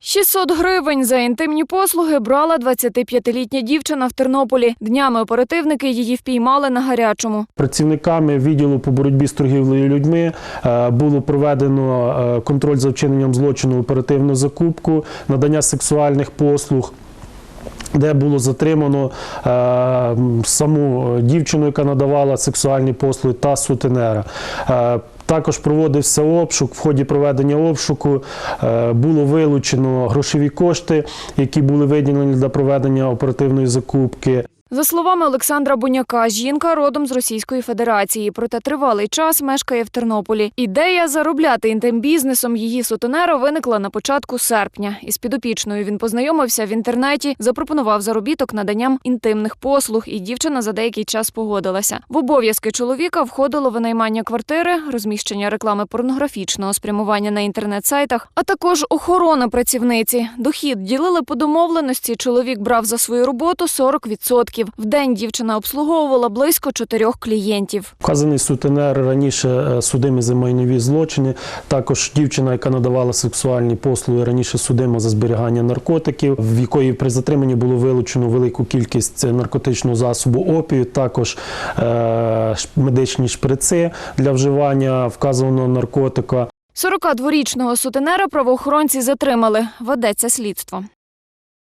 600 гривень за інтимні послуги брала 25-літня дівчина в Тернополі. Днями оперативники її впіймали на гарячому. Працівниками відділу по боротьбі з торгівлею людьми е, було проведено е, контроль за вчиненням злочину, оперативну закупку, надання сексуальних послуг. Де було затримано е, саму дівчину, яка надавала сексуальні послуги, та сутенера. Е, також проводився обшук. В ході проведення обшуку е, було вилучено грошові кошти, які були виділені для проведення оперативної закупки. За словами Олександра Буняка, жінка родом з Російської Федерації, проте тривалий час мешкає в Тернополі. Ідея заробляти інтим-бізнесом її сутенера виникла на початку серпня. Із підопічною він познайомився в інтернеті, запропонував заробіток наданням інтимних послуг, і дівчина за деякий час погодилася. В обов'язки чоловіка входило винаймання квартири, розміщення реклами порнографічного спрямування на інтернет-сайтах, а також охорона працівниці. Дохід ділили по домовленості. Чоловік брав за свою роботу 40%. В день дівчина обслуговувала близько чотирьох клієнтів. Вказаний сутенер раніше е, судимий за майнові злочини. Також дівчина, яка надавала сексуальні послуги, раніше судима за зберігання наркотиків, в якої при затриманні було вилучено велику кількість наркотичного засобу опію, також е, медичні шприци для вживання вказаного наркотика. 42-річного сутенера правоохоронці затримали. Ведеться слідство.